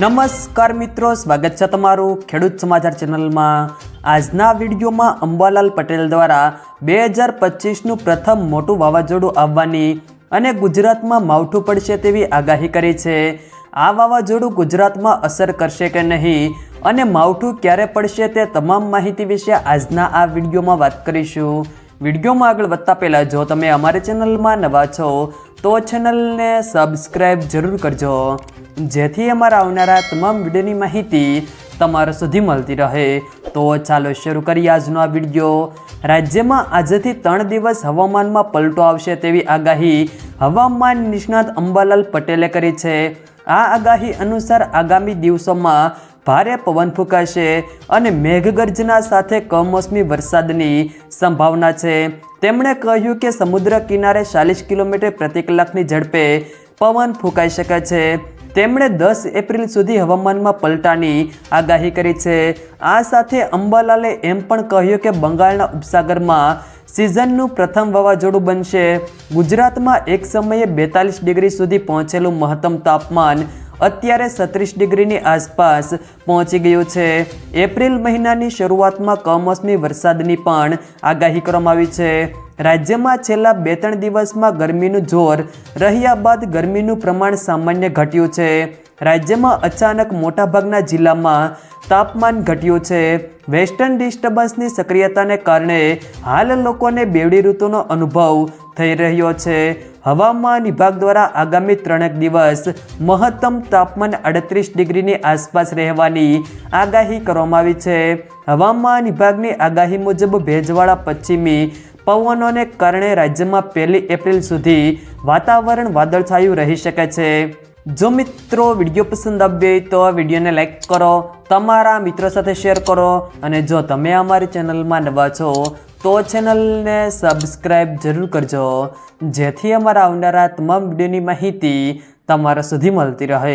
નમસ્કાર મિત્રો, સ્વાગત છે તમારું ખેડૂત સમાચાર ચેનલમાં. આજના વિડીયોમાં અંબાલાલ પટેલ દ્વારા બે હજાર પચીસનું પ્રથમ મોટું વાવાઝોડું આવવાની અને ગુજરાતમાં માવઠું પડશે તેવી આગાહી કરી છે. આ વાવાઝોડું ગુજરાતમાં અસર કરશે કે નહીં અને માવઠું ક્યારે પડશે તે તમામ માહિતી વિશે આજના આ વિડીયોમાં વાત કરીશું. વિડીયોમાં આગળ વધતા પહેલાં, જો તમે અમારી ચેનલમાં નવા છો, તો ચેનલને સબસ્ક્રાઈબ જરૂર કરજો. જેથી અમારા આવનારા તમામ વિડીયોની માહિતી તમારા સુધી મળતી રહે. તો ચાલો શરૂ કરીએ આજનો આ વીડિયો. રાજ્યમાં આજથી ત્રણ દિવસ હવામાનમાં પલટો આવશે તેવી આગાહી હવામાન નિષ્ણાત અંબાલાલ પટેલે કરી છે. આ આગાહી અનુસાર આગામી દિવસોમાં ભારે પવન ફૂંકાશે અને મેઘગર્જના સાથે કમોસમી વરસાદની સંભાવના છે. તેમણે કહ્યું કે સમુદ્ર કિનારે ચાલીસ કિલોમીટર પ્રતિ કલાકની ઝડપે પવન ફૂંકાઈ શકે છે. તેમણે દસ એપ્રિલ સુધી હવામાનમાં પલટાની આગાહી કરી છે. આ સાથે અંબાલાલે એમ પણ કહ્યું કે બંગાળના ઉપસાગરમાં સિઝનનું પ્રથમ વાવાઝોડું બનશે. ગુજરાતમાં એક સમયે બેતાલીસ ડિગ્રી સુધી પહોંચેલું મહત્તમ તાપમાન અત્યારે છત્રીસ ડિગ્રીની આસપાસ પહોંચી ગયું છે. એપ્રિલ મહિનાની શરૂઆતમાં કમોસમી વરસાદની પણ આગાહી કરવામાં આવી છે. રાજ્યમાં છેલ્લા બે ત્રણ દિવસમાં ગરમીનું જોર, રહ્યા બાદ ગરમીનું પ્રમાણ સામાન્ય ઘટ્યું છે. રાજ્યમાં અચાનક મોટાભાગના જિલ્લામાં તાપમાન ઘટ્યું છે. વેસ્ટર્ન ડિસ્ટર્બન્સની સક્રિયતાને કારણે હાલ લોકોને બેવડી ઋતુનો અનુભવ થઈ રહ્યો છે. હવામાન વિભાગ દ્વારા આગામી ત્રણેક દિવસ મહત્તમ તાપમાન અડત્રીસ ડિગ્રીની આસપાસ રહેવાની આગાહી કરવામાં આવી છે. હવામાન વિભાગની આગાહી મુજબ ભેજવાળા પશ્ચિમી પવનોને કારણે રાજ્યમાં પહેલી એપ્રિલ સુધી વાતાવરણ વાદળછાયું રહી શકે છે. જો મિત્રો વીડિયો પસંદ આવ્યો હોય તો વિડીયોને લાઈક કરો, તમારા મિત્રો સાથે શેર કરો અને જો તમે અમારી ચેનલમાં નવા છો, તો ચેનલને સબસ્ક્રાઈબ જરૂર કરજો. જેથી અમારા આવનારા તમામ વિડીયોની માહિતી તમારા સુધી મળતી રહે.